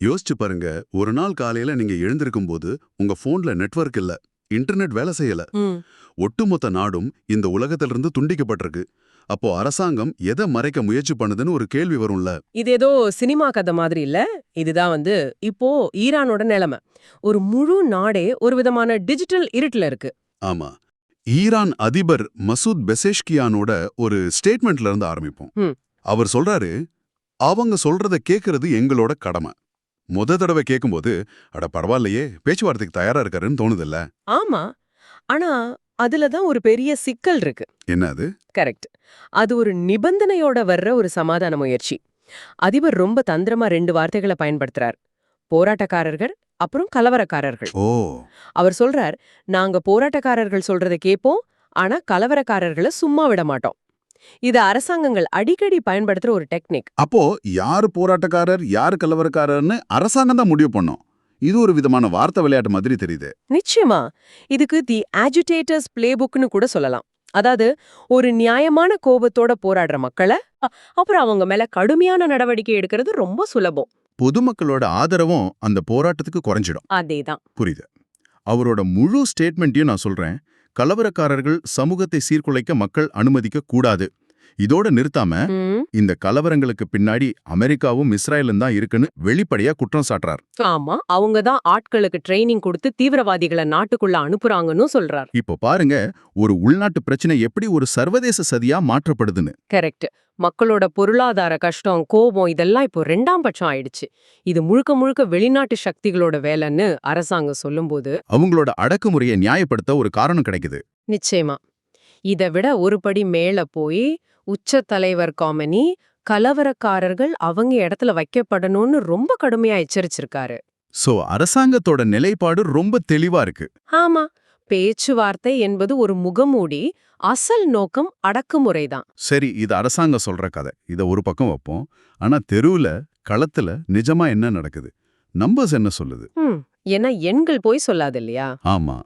யோசிச்சு பாருங்க. ஒரு நாள் காலையில நீங்க எழுந்திருக்கும் போது உங்க போன்ல நெட்வொர்க் இல்ல. இன்டர்நெட் வேலை செய்யல. ஒட்டுமொத்த நாடும் இந்த உலகத்திலிருந்து துண்டிக்கப்பட்டிருக்கு. அப்போ அரசாங்கம் எதை மறைக்க முயற்சி பண்ணுதுன்னு ஒரு கேள்வி வரும்ல. இது ஏதோ சினிமா கதை மாதிரி இல்ல? இதுதான் வந்து இப்போ ஈரானோட நிலைமை. ஒரு முழு நாடே ஒரு விதமான டிஜிட்டல் இருட்டுல இருக்கு. ஆமா. ஈரான் அதிபர் மசூத் பெசேஷ்கியானோட ஒரு ஸ்டேட்மெண்ட்ல இருந்து ஆரம்பிப்போம். அவர் சொல்றாரு அவங்க சொல்றத கேக்குறது எங்களோட கடமை. முத தடவை கேட்கும்போது அட பரவாயில்லையே பேச்சுவார்த்தைக்கு தயாரா இருக்காருன்னு தோணுதில்ல. ஆமா. ஆனா அதுல தான் ஒரு பெரிய சிக்கல் இருக்கு. என்ன அது? கரெக்ட் அது ஒரு நிபந்தனையோட வர்ற ஒரு சமாதான முயற்சி. அதிபர் ரொம்ப தந்திரமா ரெண்டு வார்த்தைகளை பயன்படுத்துறார். போராட்டக்காரர்கள் அப்புறம் கலவரக்காரர்கள். ஓ. அவர் சொல்றார் நாங்க போராட்டக்காரர்கள் சொல்றதை கேட்போம் ஆனா கலவரக்காரர்களை சும்மா விட மாட்டோம். இது அரசாங்கங்கள் அடிக்கடி பயன்படுத்துற ஒரு டெக்னிக். அப்போ யாரு போராட்டக்காரர் யாரு கலவரக்காரர்னு அரசாங்கம் தான் முடிவு பண்ணும். இது ஒரு விதமான வார்த்தை விளையாட்டு மாதிரி தெரியுது. நிச்சயமா. இதுக்கு தி ஆஜிடேட்டர்ஸ் பிளேபுக்னு கூட சொல்லலாம். அதாவது ஒரு நியாயமான கோபத்தோட போராடுற மக்களை அப்புறம் அவங்க மேல கடுமையான நடவடிக்கை எடுக்கிறது ரொம்ப சுலபம். பொதுமக்களோட ஆதரவும் அந்த போராட்டத்துக்கு குறைஞ்சிடும். அதேதான். புரியுது. அவரோட முழு ஸ்டேட்மெண்ட்டையும் நான் சொல்றேன். கலவரக்காரர்கள் சமூகத்தை சீர்குலைக்க மக்கள் அனுமதிக்க கூடாது இதோட நிறுத்தாம இந்த கலவரங்களுக்கு பின்னாடி அமெரிக்காவும் இஸ்ரேலும் தான் இருக்குன்னு வெளிப்படையா குற்றம் சாட்டுறார். ஆமா அவங்க தான் ஆட்களுக்கு ட்ரைனிங் கொடுத்து தீவிரவாதிகளை நாட்டுக்குள்ள அனுப்புறாங்கன்னு சொல்றார். இப்போ பாருங்க ஒரு உள்நாட்டு பிரச்சனை எப்படி ஒரு சர்வதேச சதியா மாற்றப்படுதுன்னு. கரெக்ட் மக்களோட பொருளாதார கஷ்டம் கோபம் இதெல்லாம் இப்போ ரெண்டாம் பட்சம் ஆயிடுச்சு. இது முழுக்க முழுக்க வெளிநாட்டு சக்திகளோட வேலைன்னு அரசாங்கம் சொல்லும்போது அவங்களோட அடக்குமுறையை நியாயப்படுத்த ஒரு காரணம் கிடைக்குது. நிச்சயமா. இதை விட ஒரு படி மேல போய் உச்ச தலைவர் காமனி கலவரக்காரர்கள் அவங்க இடத்துல வைக்கப்படணும்னு ரொம்ப கடுமையா எச்சரிச்சிருக்காரு. சோ அரசாங்கத்தோட நிலைப்பாடு ரொம்ப தெளிவா இருக்கு. ஆமா பேச்சுவார்த்தை என்பது ஒரு முகமூடி அசல் நோக்கம் அடக்குமுறைதான் சரி இது அரசாங்கம் சொல்ற கதை. இத ஒரு பக்கம் வைப்போம். ஆனா தெருவுல களத்துல நிஜமா என்ன நடக்குது? நம்பர்ஸ் என்ன சொல்லுது? ஏன்னா எண்கள் போய் சொல்லாது இல்லையா? ஆமா.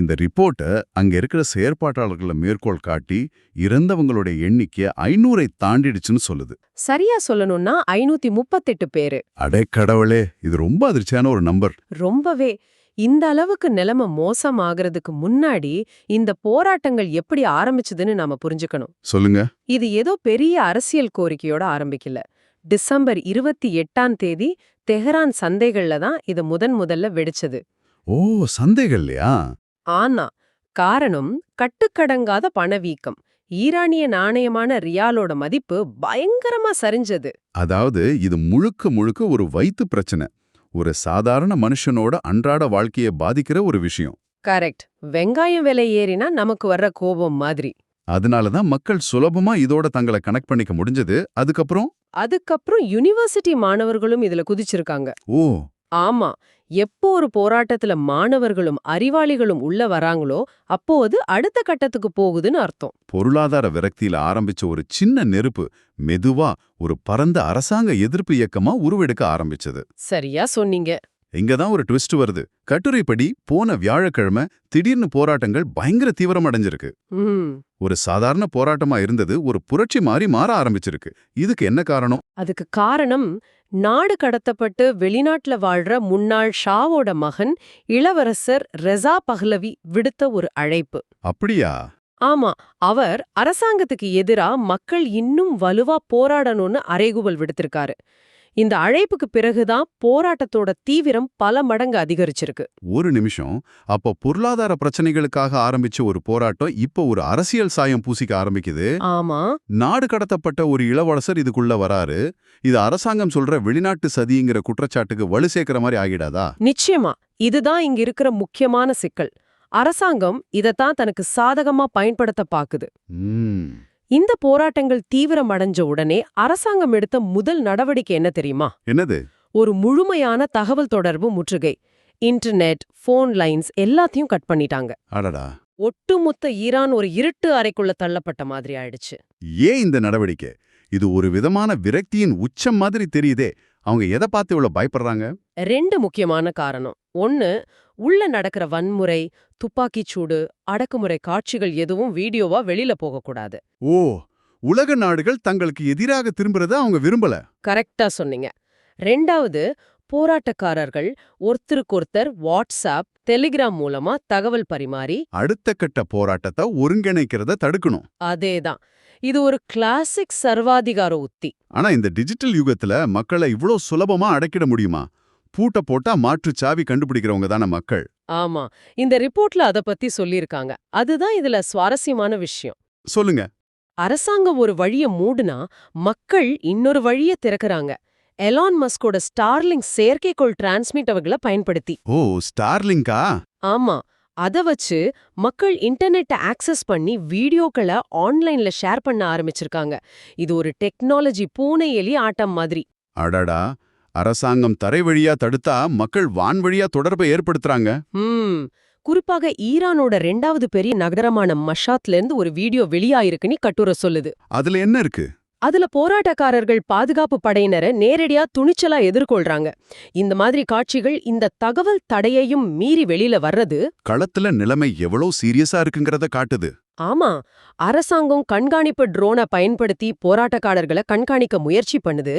இந்த ரிப்போர்ட்ட அங்க இருக்கிற செயற்பாட்டாளர்களை மேற்கோள் காட்டி இறந்தவங்களுடைய எண்ணிக்கை ஐநூறை தாண்டிடுச்சுன்னு சொல்லுது. சரியா சொல்லணும்னா ஐநூத்தி முப்பத்தெட்டு பேரு. அடே கடவுளே இது ரொம்ப அதிர்ச்சியான ஒரு நம்பர். ரொம்பவே. இந்த அளவுக்கு நிலைமை மோசமாகறதுக்கு முன்னாடி இந்த போராட்டங்கள் எப்படி ஆரம்பிச்சதுன்னு நாம புரிஞ்சுக்கணும். சொல்லுங்க. இது ஏதோ பெரிய அரசியல் கோரிக்கையோட ஆரம்பிக்கல. டிசம்பர் இருபத்தி எட்டாம் தேதி தெஹரான் சந்தைகள்ல தான் இது முதன் முதல்ல வெடிச்சது. ஓ சந்தைகள் இல்லையா ஆனா காரணம் கட்டுக்கடங்காத பணவீக்கம். ஈரானிய நாணயமான ரியாலோட மதிப்பு பயங்கரமா சரிஞ்சது. அதாவது இது முழுக்க முழுக்க ஒரு வயித்து பிரச்சனை. ஒரு சாதாரண மனுஷனோட அன்றாட வாழ்க்கையை பாதிக்கிற ஒரு விஷயம். கரெக்ட். வெங்காயம் விலை ஏறினா நமக்கு வர்ற கோபம் மாதிரி. அதனால தான் மக்கள் சுலபமா இதோட தங்களை கனெக்ட் பண்ணிக்க முடிஞ்சது. அதுக்கப்புறம்? அதுக்கப்புறம் யுனிவர்சிட்டி மாணவர்களும் இதுல குதிச்சிருக்காங்க. ஓ! ஆமா எப்போ ஒரு போராட்டத்துல மாணவர்களும் அறிவாளிகளும் உள்ள வராங்களோ அப்போ அது அடுத்த கட்டத்துக்கு போகுதுன்னு அர்த்தம். பொருளாதார விரக்தியில ஆரம்பிச்ச ஒரு சின்ன நெருப்பு மெதுவா ஒரு பரந்த அரசாங்க எதிர்ப்பு இயக்கமா உருவெடுக்க ஆரம்பிச்சது. சரியா சொன்னீங்க. இங்கதான் ஒரு ட்விஸ்ட் வருது. கட்டுரைப்படி போன வியாழக்கிழமை திடீர்னு போராட்டங்கள் பயங்கர தீவிரம் அடைஞ்சிருக்கு. ஒரு சாதாரண போராட்டமா இருந்தது ஒரு புரட்சி மாதிரி மாற ஆரம்பிச்சிருக்கு. இதுக்கு என்ன காரணம்? அதுக்கு காரணம் நாடு கடத்தப்பட்டு வெளிநாட்டுல வாழ்ற முன்னாள் ஷாவோட மகன் இளவரசர் ரெசா பஹ்லவி விடுத்த ஒரு அழைப்பு. அப்படியா? ஆமா அவர் அரசாங்கத்துக்கு எதிரா மக்கள் இன்னும் வலுவா போராடணும்னு அறைகூவல் விடுத்திருக்காரு. இந்த அழைப்புக்கு பிறகுதான் போராட்டத்தோட தீவிரம் பல மடங்கு அதிகரிச்சிருக்கு. ஒரு நிமிஷம். அப்போ பொருளாதார பிரச்சனைகளுக்காக ஆரம்பிச்ச ஒரு போராட்டம் இப்போ ஒரு அரசியல் சாயம் பூசிக்க ஆரம்பிக்குது. ஆமா. நாடு கடத்தப்பட்ட ஒரு இளவரசர் இதுக்குள்ள வராரு. இது அரசாங்கம் சொல்ற வெளிநாட்டு சதிங்கிற குற்றச்சாட்டுக்கு வலு சேர்க்கிற மாதிரி ஆகிடாதா? நிச்சயமா. இதுதான் இங்க இருக்கிற முக்கியமான சிக்கல். அரசாங்கம் இதத்தான் தனக்கு சாதகமா பயன்படுத்த பாக்குது. இந்த போராட்டங்கள் தீவிரம் அடைஞ்ச உடனே அரசாங்கம் எடுத்த முதல் நடவடிக்கை என்ன தெரியுமா? என்னது? ஒரு முழுமையான தகவல் தொடர்பு முற்றுகை. இன்டர்நெட் ஃபோன் லைன்ஸ் எல்லாத்தையும் கட் பண்ணிட்டாங்க. அடடா. ஒட்டுமொத்த ஈரான் ஒரு இருட்டு அறைக்குள்ள தள்ளப்பட்ட மாதிரி ஆயிடுச்சு. ஏன் இந்த நடவடிக்கை? இது ஒரு விதமான விரக்தியின் உச்சம் மாதிரி தெரியுதே. அவங்க எதை பார்த்து இவ்வளவு பயப்படுறாங்க? ரெண்டு முக்கியமான காரணம். ஒன்னு உள்ள நடக்கிற வன்முறை துப்பாக்கிச் சூடு அடக்குமுறை காட்சிகள் எதுவும் வீடியோவா வெளியில போகக்கூடாது ஓ உலக நாடுகள் தங்களுக்கு எதிராக திரும்புறத அவங்க விரும்பல. கரெக்டா சொன்னீங்க. ரெண்டாவது போராட்டக்காரர்கள் ஒருத்தருக்கொருத்தர் வாட்ஸ்அப் டெலிகிராம் மூலமா தகவல் பரிமாறி அடுத்த கட்ட போராட்டத்தை ஒருங்கிணைக்கிறத தடுக்கணும். அதேதான். இது ஒரு கிளாசிக் சர்வாதிகார உத்தி. ஆனா இந்த டிஜிட்டல் யுகத்துல மக்களை இவ்ளோ சுலபமா அடக்கிட முடியுமா? பூட்ட போட்டா மாற்று சாவி கண்டுபிடிக்கிறவங்க தானே மக்கள். ஆமா. இந்த ரிப்போர்ட்ல அத பத்தி சொல்லிருக்காங்க அதுதான் இதுல சுவாரஸ்யமான விஷயம். சொல்லுங்க. அரசாங்கம் ஒரு வழிய மூடுனா மக்கள் இன்னொரு வழிய திறக்கறாங்க. எலான் மஸ்கோட ஸ்டார்லிங் செயற்கைக்கோள் டிரான்ஸ்மிட்டர்களை பயன்படுத்தி. ஓ ஸ்டார்லிங்கா? ஆமா. அத வச்சு மக்கள் இன்டர்நெட்டை ஆக்சஸ் பண்ணி வீடியோக்களை ஆன்லைன்ல ஷேர் பண்ண ஆரம்பிச்சிருக்காங்க. இது ஒரு டெக்னாலஜி பூனை எலி ஆட்டம் மாதிரி. அடடா. அரசாங்கம் தரை வழியா தடுத்தா மக்கள் வான் வழியா தொடர்பை ஏற்படுத்துறாங்க. ம் குறிப்பாக ஈரானோட ரெண்டாவது பெரிய நகரமான மஷாத்ல இருந்து ஒரு வீடியோ வெளியாயிருக்குன்னு கட்டுரை சொல்லுது. அதுல என்ன இருக்கு? அதுல போராட்டக்காரர்கள் பாதுகாப்பு படையினரை நேரடியா துணிச்சலா எதிர்கொள்றாங்க. இந்த மாதிரி காட்சிகள் இந்த தகவல் தடையையும் மீறி வெளியில வர்றது களத்துல நிலைமை எவ்வளவு சீரியஸா இருக்குங்கிறத காட்டுது. ஆமா அரசாங்கம் கண்காணிப்பு ட்ரோனை பயன்படுத்தி போராட்டக்காரர்களை கண்காணிக்க முயற்சி பண்ணுது.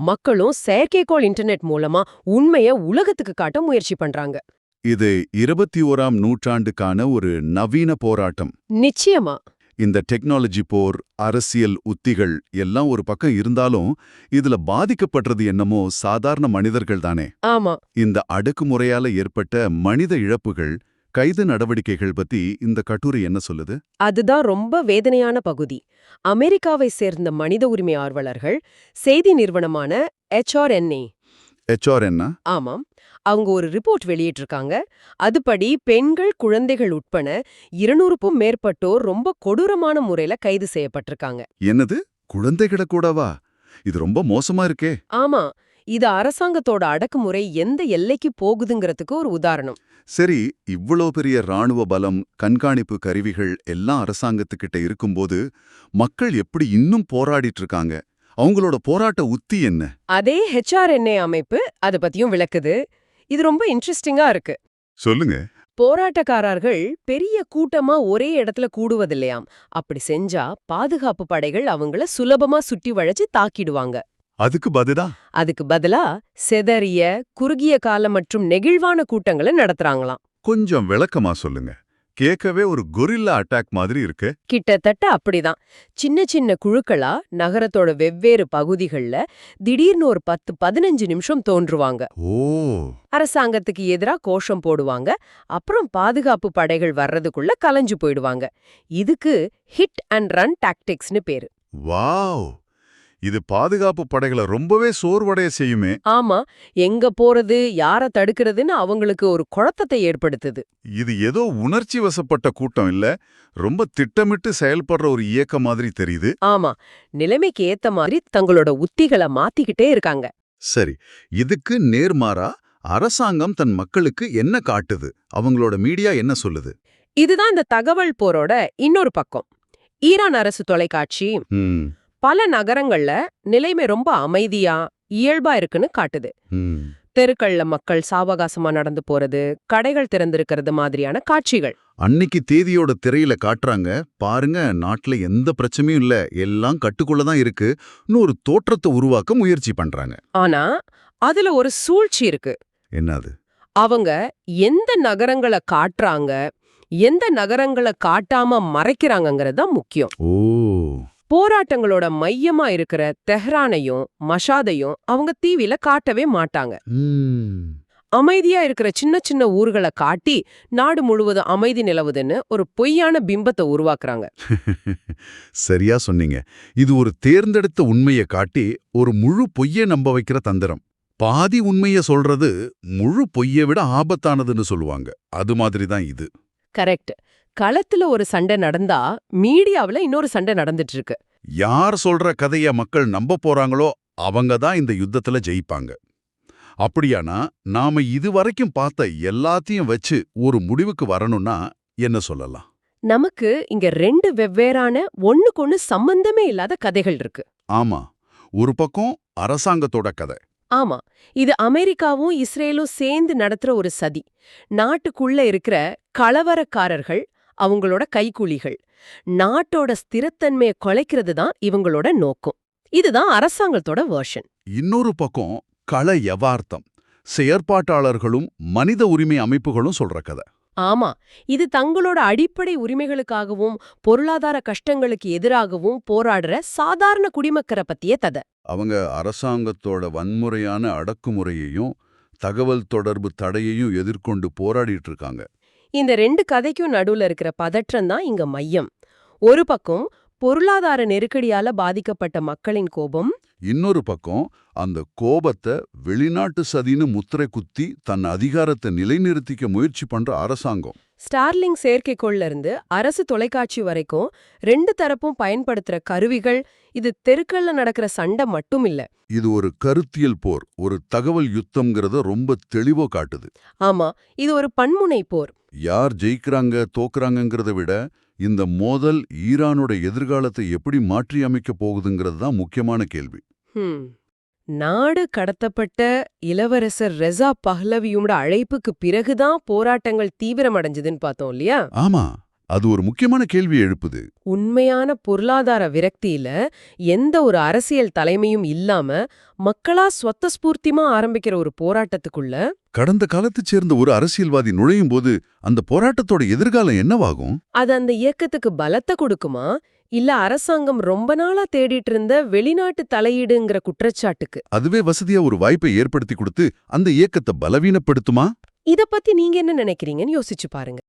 மக்களும் செயற்கைக்கோள் இன்டர்நெட் மூலமா உண்மைய உலகத்துக்கு காட்ட முயற்சி பண்றாங்க. இது இருபத்தி ஓராம் நூற்றாண்டுக்கான ஒரு நவீன போராட்டம். நிச்சயமா. இந்த டெக்னாலஜி போர் அரசியல் உத்திகள் எல்லாம் ஒரு பக்கம் இருந்தாலும் இதுல பாதிக்கப்படுறது என்னமோ சாதாரண மனிதர்கள் தானே. ஆமா. இந்த அடக்குமுறையால ஏற்பட்ட மனித இழப்புகள் கைது நடவடிக்கைகள் பத்தி இந்த கட்டுரை என்ன சொல்லுது? அதுதான் ரொம்ப வேதனையான பகுதி. அமெரிக்காவை சேர்ந்த மனித உரிமை ஆர்வலர்கள் செய்தி நிறுவனமான HRNA எச்ஆர் என்ன ஆமாம். அவங்க ஒரு ரிப்போர்ட் வெளியிட்டிருக்காங்க. அதுபடி பெண்கள் குழந்தைகள் உட்பட இருநூறுக்கும் மேற்பட்டோர் ரொம்ப கொடூரமான முறையில கைது செய்யப்பட்டிருக்காங்க. என்னது? குழந்தைகளை கூடவா? இது ரொம்ப மோசமா இருக்கே. ஆமா. இது அரசாங்கத்தோட அடக்குமுறை எந்த எல்லைக்கு போகுதுங்கிறதுக்கு ஒரு உதாரணம். சரி இவ்வளோ பெரிய ராணுவ பலம் கண்காணிப்பு கருவிகள் எல்லாம் அரசாங்கத்துக்கிட்ட இருக்கும்போது மக்கள் எப்படி இன்னும் போராடிட்டு இருக்காங்க அவங்களோட போராட்ட உத்தி என்ன? அதே HRNA அமைப்பு அத பத்தியும் விளக்குது. இது ரொம்ப இன்ட்ரெஸ்டிங்கா இருக்கு. சொல்லுங்க. போராட்டக்காரர்கள் பெரிய கூட்டமா ஒரே இடத்துல கூடுவதில்லையாம். அப்படி செஞ்சா பாதுகாப்பு படைகள் அவங்கள சுலபமா சுட்டி வளைச்சு தாக்கிடுவாங்க. அதுக்கு பதிலா? அதுக்கு பதிலா செதறிய குறுகிய கால மற்றும் நெகிழ்வான கூட்டங்களை நடத்துறாங்களாம். கொஞ்சம் விளக்கமா சொல்லுங்க. கேட்கவே ஒரு கொரில்லா அட்டாக் மாதிரி இருக்கு. கிட்டத்தட்ட அப்படிதான். சின்ன சின்ன குழுக்களா நகரத்தோட வெவ்வேறு பகுதிகள்ல திடீர்னு ஒரு பத்து பதினஞ்சு நிமிஷம் தோன்றுவாங்க. ஓ. அரசாங்கத்துக்கு எதிரா கோஷம் போடுவாங்க. அப்புறம் பாதுகாப்பு படைகள் வர்றதுக்குள்ள கலைஞ்சு போயிடுவாங்க. இதுக்கு ஹிட் அண்ட் ரன் டாக்டிக்ஸ்னு பேரு. வாவ். இது பாதுகாப்பு படைகளை ரொம்பவே சோர்வடைய செய்யுமே. ஆமா எங்க போறது யார தடுக்கிறதுன்னு அவங்களுக்கு ஒரு குழப்பத்தை ஏற்படுத்துது. இது ஏதோ உணர்ச்சி வசப்பட்ட கூட்டம் இல்ல ரொம்ப திட்டமிட்டு செயல்படுற ஒரு இயக்கம் மாதிரி தெரியுது. ஆமா நிலைமைக்கு ஏத்த மாதிரி தங்களோட உத்திகளை மாத்திக்கிட்டே இருக்காங்க. சரி இதுக்கு நேர்மாறா அரசாங்கம் தன் மக்களுக்கு என்ன காட்டுது? அவங்களோட மீடியா என்ன சொல்லுது? இதுதான் இந்த தகவல் போரோட இன்னொரு பக்கம். ஈரான் அரசு தொலைக்காட்சி பல நகரங்கள்ல நிலைமை ரொம்ப அமைதியா இயல்பா இருக்குன்னு காட்டுது. தெருக்கள்ல மக்கள் சாவகாசமா நடந்து போறது கடைகள் திறந்திருக்கிறது மாதிரியான காட்சிகள். அன்னைக்கு தேதியோட திரையில காட்டுறாங்க பாருங்க நாட்டுல எந்த பிரச்சனையும் இல்ல எல்லாம் கட்டுக்குள்ள தான் இருக்குன்னு ஒரு தோற்றத்தை உருவாக்க முயற்சி பண்றாங்க. ஆனா அதுல ஒரு சூழ்ச்சி இருக்கு. என்னது? அவங்க எந்த நகரங்களை காட்டுறாங்க எந்த நகரங்களை காட்டாம மறைக்கிறாங்கங்கிறது தான் முக்கியம். ஓ. போராட்டங்களோட மையமா இருக்கிற தெஹ்ரானையும் மஷாதையும் அவங்க தீவில காட்டவே மாட்டாங்க. அமைதியா இருக்கிற சின்ன சின்ன ஊர்களை காட்டி நாடு முழுவதும் அமைதி நிலவுதுன்னு ஒரு பொய்யான பிம்பத்தை உருவாக்குறாங்க. சரியா சொன்னீங்க. இது ஒரு தேர்ந்தெடுத்த உண்மையை காட்டி ஒரு முழு பொய்யை நம்ப வைக்கிற தந்திரம். பாதி உண்மைய சொல்றது முழு பொய்யை விட ஆபத்தானதுன்னு சொல்லுவாங்க. அது மாதிரி தான் இது. கரெக்ட். களத்துல ஒரு சண்டை நடந்தா மீடியாவுல இன்னொரு சண்டை நடந்துட்டு இருக்கு யார் சொல்ற கதைய மக்கள் நம்ப போறாங்களோ அவங்க தான் இந்த யுத்தத்துல ஜெயிப்பாங்க. அப்படியானா நாம இதுவரைக்கும் பார்த்த எல்லாத்தையும் வச்சு ஒரு முடிவுக்கு வரணும்னா என்ன சொல்லலாம்? நமக்கு இங்க ரெண்டு வெவ்வேறான ஒண்ணுக்கொண்ணு சம்பந்தமே இல்லாத கதைகள் இருக்கு. ஆமா ஒரு பக்கம் அரசாங்கத்தோட கதை. ஆமா இது அமெரிக்காவும் இஸ்ரேலும் சேர்ந்து நடத்துற ஒரு சதி. நாட்டுக்குள்ள இருக்கிற கலவரக்காரர்கள் அவங்களோட கைக்கூலிகள் நாட்டோட ஸ்திரத்தன்மையை குலைக்கிறது தான் இவங்களோட நோக்கம். இதுதான் அரசாங்கத்தோட வேர்ஷன் இன்னொரு பக்கம் கள யதார்த்தம். செயற்பாட்டாளர்களும் மனித உரிமை அமைப்புகளும் சொல்ற கதை. ஆமா. இது தங்களோட அடிப்படை உரிமைகளுக்காகவும் பொருளாதார கஷ்டங்களுக்கு எதிராகவும் போராடுற சாதாரண குடிமக்கரை பத்திய கதை. அவங்க அரசாங்கத்தோட வன்முறையான அடக்குமுறையையும் தகவல் தொடர்பு தடையையும் எதிர்கொண்டு போராடிட்டு இருக்காங்க. இந்த ரெண்டு கதைக்கும் நடுவுல இருக்கிற பதற்றம் தான் இங்க மையம். ஒரு பக்கம் பொருளாதார நெருக்கடியால பாதிக்கப்பட்ட மக்களின் கோபம். இன்னொரு பக்கம் அந்த கோபத்தை வெளிநாட்டு சதின்னு முத்திரை குத்தி தன் அதிகாரத்தை நிலைநிறுத்திக்க முயற்சி பண்ற அரசாங்கம். ஸ்டார்லிங் செயற்கைக்கோள்ல இருந்து அரசு தொலைக்காட்சி வரைக்கும் ரெண்டு தரப்பும் பயன்படுத்துற கருவிகள் இது தெருக்கள்ல நடக்கிற சண்டை மட்டும் இல்ல இது ஒரு கருத்தியல் போர் ஒரு தகவல் யுத்தம்ங்கிறத ரொம்ப தெளிவா காட்டுது. ஆமா இது ஒரு பன்முனை போர். யார் ஜெயிக்கிறாங்க தோக்குறாங்கங்கிறத விட இந்த மோதல் ஈரானோட எதிர்காலத்தை எப்படி மாற்றி அமைக்க போகுதுங்கிறது தான் முக்கியமான கேள்வி. ஹம். நாடு கடத்தப்பட்ட இளவரசர் ரெசா பஹ்லவியோட அழைப்புக்கு பிறகுதான் போராட்டங்கள் தீவிரமடைஞ்சதுன்னு பார்த்தோம் இல்லையா? ஆமா அது ஒரு முக்கியமான கேள்வி எழுப்புது. உண்மையான பொருளாதார விரக்தியில எந்த ஒரு அரசியல் தலைமையும் இல்லாம மக்களா ஸ்வத்தஸ்பூர்த்திமா ஆரம்பிக்கிற ஒரு போராட்டத்துக்குள்ள கடந்த காலத்தைச் சேர்ந்த ஒரு அரசியல்வாதி நுழையும் போது அந்த போராட்டத்தோட எதிர்காலம் என்னவாகும்? அது அந்த இயக்கத்துக்கு பலத்தை கொடுக்குமா? இல்ல அரசாங்கம் ரொம்ப நாளா தேடிட்டு இருந்த வெளிநாட்டு தலையீடுங்கிற குற்றச்சாட்டுக்கு. அதுவே வசதியா ஒரு வாய்ப்பை ஏற்படுத்தி கொடுத்து அந்த இயக்கத்தை பலவீனப்படுத்துமா? இத பத்தி நீங்க என்ன நினைக்கிறீங்கன்னு யோசிச்சு பாருங்க.